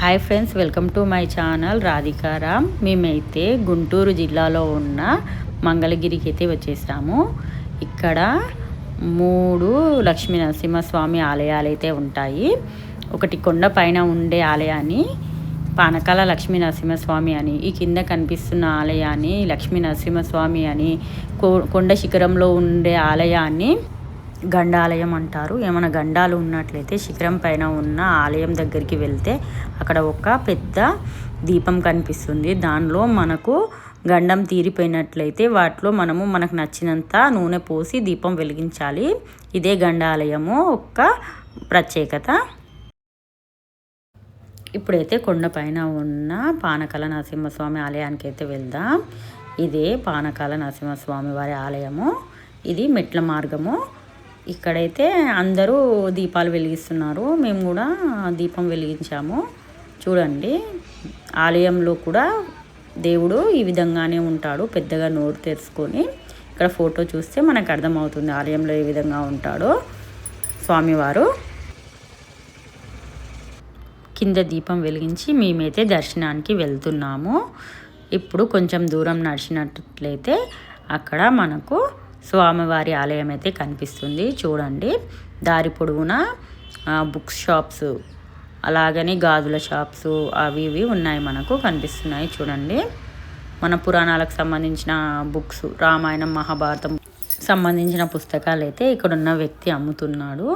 Hi friends welcome to my channel Radhikaram మేమైతే గుంటూరు జిల్లాలో ఉన్న మంగళగిరికి అయితే వచ్చేసాము. ఇక్కడ మూడు లక్ష్మీ నరసింహస్వామి ఆలయాలు అయితే ఉంటాయి. ఒకటి కొండ పైన ఉండే ఆలయాన్ని పానకాల లక్ష్మీ నరసింహస్వామి అని ఈ కింద కనిపిస్తున్న ఆలయాన్ని లక్ష్మీ నరసింహస్వామి అని కొండ శిఖరంలో ఉండే ఆలయాన్ని గండాలయం అంటారు. ఏమైనా గండాలు ఉన్నట్లయితే శిఖరం పైన ఉన్న ఆలయం దగ్గరికి వెళ్తే అక్కడ ఒక పెద్ద దీపం కనిపిస్తుంది. దానిలో మనకు గండం తీరిపోయినట్లయితే వాటిలో మనము మనకు నచ్చినంత నూనె పోసి దీపం వెలిగించాలి. ఇదే గండాలయము ఒక ప్రత్యేకత. ఇప్పుడైతే కొండపైన ఉన్న పానకాల నరసింహస్వామి ఆలయానికి అయితే వెళ్దాం. ఇదే పానకాల నరసింహస్వామి వారి ఆలయము. ఇది మెట్ల మార్గము. ఇక్కడైతే అందరూ దీపాలు వెలిగిస్తున్నారు. మేము కూడా దీపం వెలిగించాము. చూడండి ఆలయంలో కూడా దేవుడు ఈ విధంగానే ఉంటాడు పెద్దగా నోరు తెరుచుకొని. ఇక్కడ ఫోటో చూస్తే మనకు అర్థమవుతుంది ఆలయంలో ఏ విధంగా ఉంటాడో స్వామివారు. కింద దీపం వెలిగించి మేమైతే దర్శనానికి వెళ్తున్నాము. ఇప్పుడు కొంచెం దూరం నడిచినట్లయితే అక్కడ మనకు స్వామివారి ఆలయం అయితే కనిపిస్తుంది. చూడండి. దారి పొడవునా బుక్ షాప్స్ అలాగని గాజుల షాప్స్ అవి ఇవి ఉన్నాయి మనకు కనిపిస్తున్నాయి చూడండి. మన పురాణాలకు సంబంధించిన బుక్స్ రామాయణం మహాభారతం సంబంధించిన పుస్తకాలు అయితే ఇక్కడ ఉన్న వ్యక్తి అమ్ముతున్నాడు.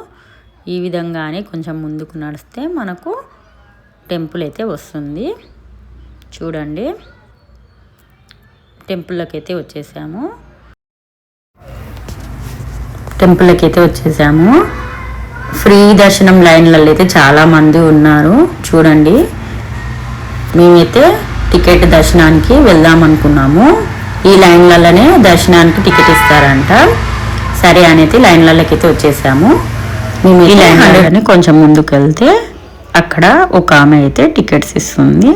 ఈ విధంగానే కొంచెం ముందుకు నడిస్తే మనకు టెంపుల్ అయితే వస్తుంది. చూడండి. టెంపుల్లోకి అయితే వచ్చేసాము. టెంపుల్కి అయితే వచ్చేసాము. ఫ్రీ దర్శనం లైన్లలో అయితే చాలామంది ఉన్నారు. చూడండి. మేమైతే టికెట్ దర్శనానికి వెళ్దాం అనుకున్నాము ఈ లైన్లలోనే దర్శనానికి టికెట్ ఇస్తారంట. సరే అనేది లైన్లలోకి అయితే వచ్చేసాము. మేము ఈ లైన్లలోనే కొంచెం ముందుకు వెళ్తే అక్కడ ఒక ఆమె అయితే టికెట్స్ ఇస్తుంది.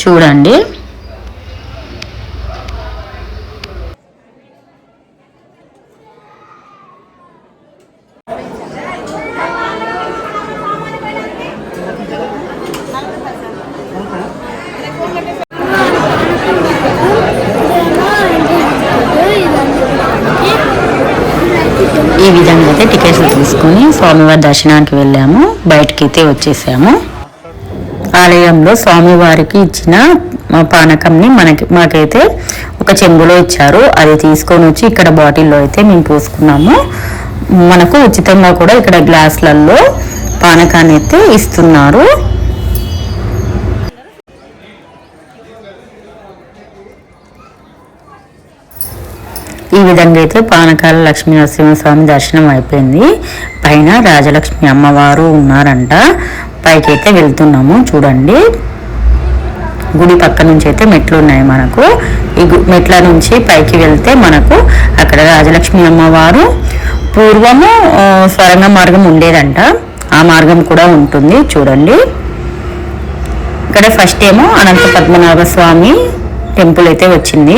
చూడండి. ఈ విధంగా అయితే టికెట్స్ తీసుకొని స్వామివారి దర్శనానికి వెళ్ళాము. బయటకి అయితే వచ్చేసాము. ఆలయంలో స్వామివారికి ఇచ్చిన పానకంని మనకి మాకైతే ఒక చెంబులో ఇచ్చారు. అది తీసుకొని వచ్చి ఇక్కడ బాటిల్లో అయితే మేము పోసుకున్నాము. మనకు ఉచితంగా కూడా ఇక్కడ గ్లాసులలో పానకాన్ని అయితే ఇస్తున్నారు. ఈ విధంగా అయితే పానకాల లక్ష్మీ నరసింహస్వామి దర్శనం అయిపోయింది. పైన రాజలక్ష్మి అమ్మవారు ఉన్నారంట. పైకి అయితే వెళ్తున్నాము చూడండి. గుడి పక్క నుంచి అయితే మెట్లు ఉన్నాయి మనకు. ఈ మెట్ల నుంచి పైకి వెళ్తే మనకు అక్కడ రాజలక్ష్మి అమ్మవారు. పూర్వము స్వరంగ మార్గం ఉండేదంట. ఆ మార్గం కూడా ఉంటుంది చూడండి. ఇక్కడ ఫస్ట్ ఏమో అనంత పద్మనాభ స్వామి టెంపుల్ అయితే వచ్చింది.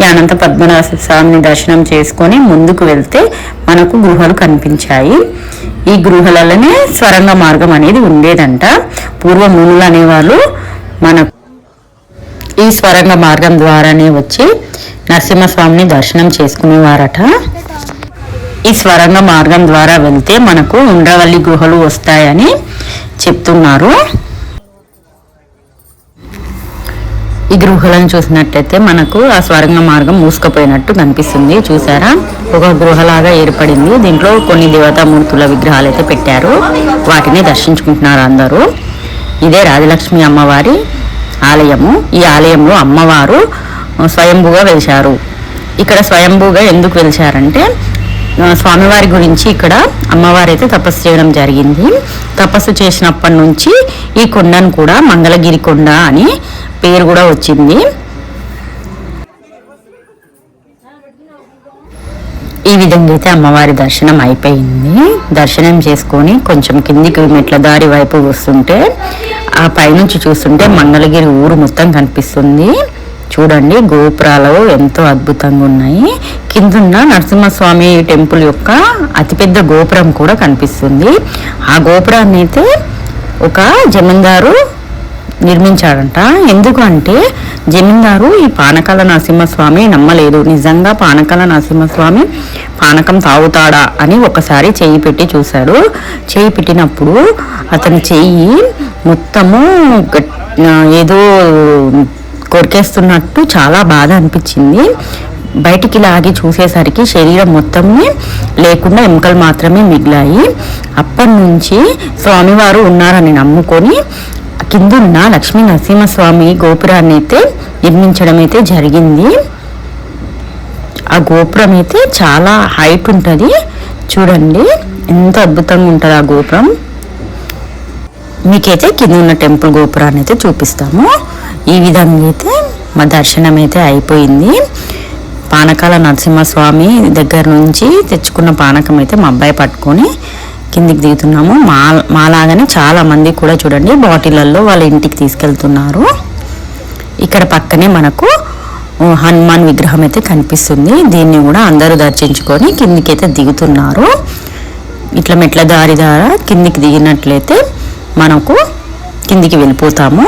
ఈ అనంత పద్మనాభ స్వామిని దర్శనం చేసుకొని ముందుకు వెళ్తే మనకు గృహలు కనిపించాయి. ఈ గృహలలోనే స్వరంగ మార్గం అనేది ఉండేదంట. పూర్వ మునులు అనేవాళ్ళు మన ఈ స్వరంగ మార్గం ద్వారానే వచ్చి నరసింహస్వామిని దర్శనం చేసుకునేవారట. ఈ స్వరంగ మార్గం ద్వారా వెళ్తే మనకు ఉండవల్లి గుహలు వస్తాయని చెప్తున్నారు ఈ గృహలను చూసినట్టయితే మనకు ఆ స్వర్గ మార్గం మూసుకుపోయినట్టు కనిపిస్తుంది. చూసారా? ఒక గృహలాగా ఏర్పడింది. దీంట్లో కొన్ని దేవతామూర్తుల విగ్రహాలు అయితే పెట్టారు. వాటిని దర్శించుకుంటున్నారు అందరూ. ఇదే రాజలక్ష్మి అమ్మవారి ఆలయము. ఈ ఆలయంలో అమ్మవారు స్వయంభూగా వెలిచారు ఇక్కడ స్వయంభూగా ఎందుకు వెలిచారంటే స్వామివారి గురించి ఇక్కడ అమ్మవారు అయితే తపస్సు చేయడం జరిగింది. తపస్సు చేసినప్పటి నుంచి ఈ కొండను కూడా మంగళగిరి కొండ అని పేరు కూడా వచ్చింది. ఈ విధంగా అయితే అమ్మవారి దర్శనం అయిపోయింది. దర్శనం చేసుకొని కొంచెం కిందికి మెట్ల దారి వైపు వస్తుంటే ఆ పైనుంచి చూస్తుంటే మంగళగిరి ఊరు మొత్తం కనిపిస్తుంది. చూడండి గోపురాలు ఎంతో అద్భుతంగా ఉన్నాయి. కిందున్న నరసింహస్వామి టెంపుల్ యొక్క అతిపెద్ద గోపురం కూడా కనిపిస్తుంది. ఆ గోపురాన్ని అయితే ఒక జమీందారు నిర్మించాడంట. ఎందుకంటే జమీందారు ఈ పానకాల నరసింహస్వామి నమ్మలేదు. నిజంగా పానకాల నరసింహస్వామి పానకం తాగుతాడా అని ఒకసారి చేయి పెట్టి చూశాడు. చేయి పెట్టినప్పుడు అతని చెయ్యి మొత్తము ఏదో కొరికేస్తున్నట్టు చాలా బాధ అనిపించింది. బయటికి లాగి చూసేసరికి శరీరం మొత్తమే లేకుండా ఎముకలు మాత్రమే మిగిలాయి. అప్పటి నుంచి స్వామివారు ఉన్నారని నమ్ముకొని కిందున్న లక్ష్మీ నరసింహస్వామి గోపురాన్ని అయితే నిర్మించడం అయితే జరిగింది. ఆ గోపురం అయితే చాలా హైట్ ఉంటుంది. చూడండి ఎంత అద్భుతంగా ఉంటుంది ఆ గోపురం. మీకైతే కింద ఉన్న టెంపుల్ గోపురాన్ని అయితే చూపిస్తాము. ఈ విధంగా అయితే మా దర్శనం అయితే అయిపోయింది. పానకాల నరసింహస్వామి దగ్గర నుంచి తెచ్చుకున్న పానకం అయితే మా అబ్బాయి పట్టుకొని కిందికి దిగుతున్నాము. మా మాలాగానే చాలా మంది కూడా చూడండి బాటిళ్ళల్లో వాళ్ళ ఇంటికి తీసుకెళ్తున్నారు. ఇక్కడ పక్కనే మనకు హనుమాన్ విగ్రహం అయితే కనిపిస్తుంది. దీన్ని కూడా అందరూ దర్శించుకొని కిందికి అయితే దిగుతున్నారు. ఇట్లా మెట్ల దారి ద్వారా కిందికి దిగినట్లయితే మనకు కిందికి వెళ్ళిపోతాము.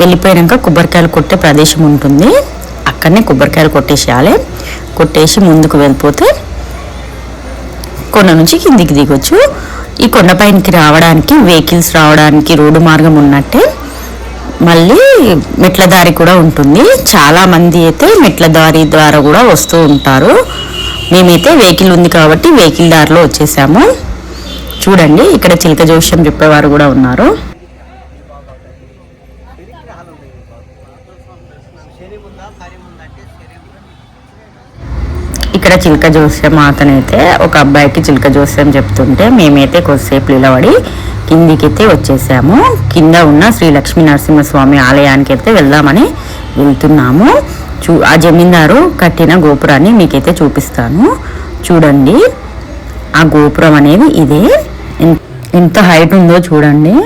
వెళ్ళిపోయాక కొబ్బరికాయలు కొట్టే ప్రదేశం ఉంటుంది. అక్కడనే కొబ్బరికాయలు కొట్టేసేయాలి. కొట్టేసి ముందుకు వెళ్ళిపోతే కొండ నుంచి కిందికి దిగొచ్చు. ఈ కొండపైనకి రావడానికి వెహికల్స్ రావడానికి రోడ్డు మార్గం ఉన్నట్టే మళ్ళీ మెట్ల దారి కూడా ఉంటుంది. చాలా మంది అయితే మెట్ల దారి ద్వారా కూడా వస్తూ ఉంటారు. మేమైతే వెహికల్ ఉంది కాబట్టి వెహికల్ దారిలో వచ్చేసాము. చూడండి ఇక్కడ చిలక జోష్యం చెప్పేవారు కూడా ఉన్నారు. ఇక్కడ చిలక జోస్యం అతనైతే ఒక అబ్బాయికి చిలక జోస్యం చెప్తుంటే మేమైతే కొద్దిసేపు నిలబడి కిందికి అయితే వచ్చేసాము. కింద ఉన్న శ్రీ లక్ష్మీ నరసింహస్వామి ఆలయానికి అయితే వెళ్దామని వెళ్తున్నాము. చూ ఆ జమీందారు కట్టిన గోపురాన్ని మీకైతే చూపిస్తాను. చూడండి ఆ గోపురం అనేది ఇదే. ఎంత హైట్ ఉందో చూడండి.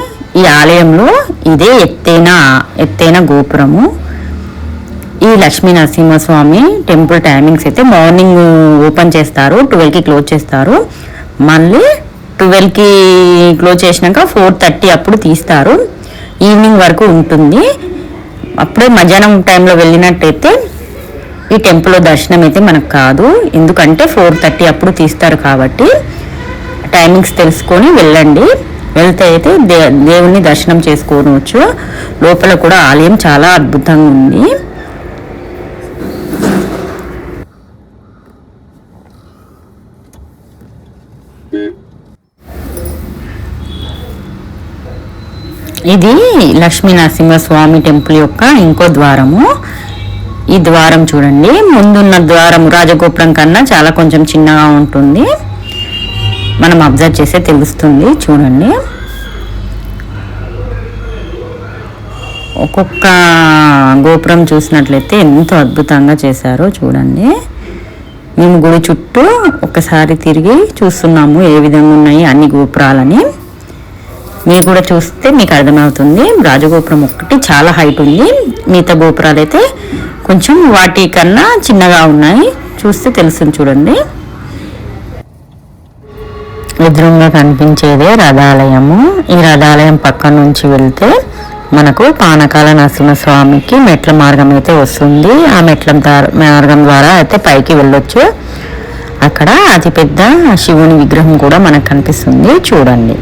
ఈ ఆలయంలో ఇదే ఎత్తైన ఎత్తైన గోపురము. ఈ లక్ష్మీ నరసింహస్వామి టెంపుల్ టైమింగ్స్ అయితే మార్నింగ్ ఓపెన్ చేస్తారు ట్వెల్వ్కి క్లోజ్ చేస్తారు. మళ్ళీ ట్వెల్వ్కి క్లోజ్ చేసినాక ఫోర్ థర్టీ అప్పుడు తీస్తారు. ఈవినింగ్ వరకు ఉంటుంది. అప్పుడే మధ్యాహ్నం టైంలో వెళ్ళినట్టయితే ఈ టెంపుల్లో దర్శనం అయితే మనకు కాదు. ఎందుకంటే ఫోర్ థర్టీ అప్పుడు తీస్తారు కాబట్టి టైమింగ్స్ తెలుసుకొని వెళ్ళండి. వెళ్తే అయితే దే దేవుణ్ణి దర్శనం చేసుకోవచ్చు. లోపల కూడా ఆలయం చాలా అద్భుతంగా ఉంది. ఇది లక్ష్మీ నరసింహస్వామి టెంపుల్ యొక్క ఇంకో ద్వారము. ఈ ద్వారం చూడండి. ముందున్న ద్వారం రాజగోపురం కన్నా చాలా కొంచెం చిన్నగా ఉంటుంది. మనం అబ్జర్వ్ చేస్తే తెలుస్తుంది. చూడండి. ఒక్కొక్క గోపురం చూసినట్లయితే ఎంతో అద్భుతంగా చేశారో. చూడండి. మేము గుడి చుట్టూ ఒకసారి తిరిగి చూస్తున్నాము ఏ విధంగా ఉన్నాయి అన్ని గోపురాలని. మీరు కూడా చూస్తే మీకు అర్థమవుతుంది. రాజగోపురం ఒకటి చాలా హైట్ ఉంది. మిగతా గోపురాలు అయితే కొంచెం వాటి కన్నా చిన్నగా ఉన్నాయి. చూస్తే తెలుస్తుంది చూడండి. ఎదురుగా కనిపించేదే రథాలయము. ఈ రథాలయం పక్క నుంచి వెళ్తే మనకు పానకాల నరసింహస్వామికి మెట్ల మార్గం అయితే వస్తుంది. ఆ మెట్ల మార్గం ద్వారా అయితే పైకి వెళ్ళొచ్చు. అక్కడ అతిపెద్ద శివుని విగ్రహం కూడా మనకు కనిపిస్తుంది. చూడండి.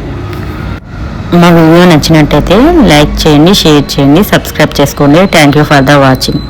మా వీడియో నచ్చినట్టయితే లైక్ చేయండి షేర్ చేయండి సబ్స్క్రైబ్ చేసుకోండి. Thank you for the watching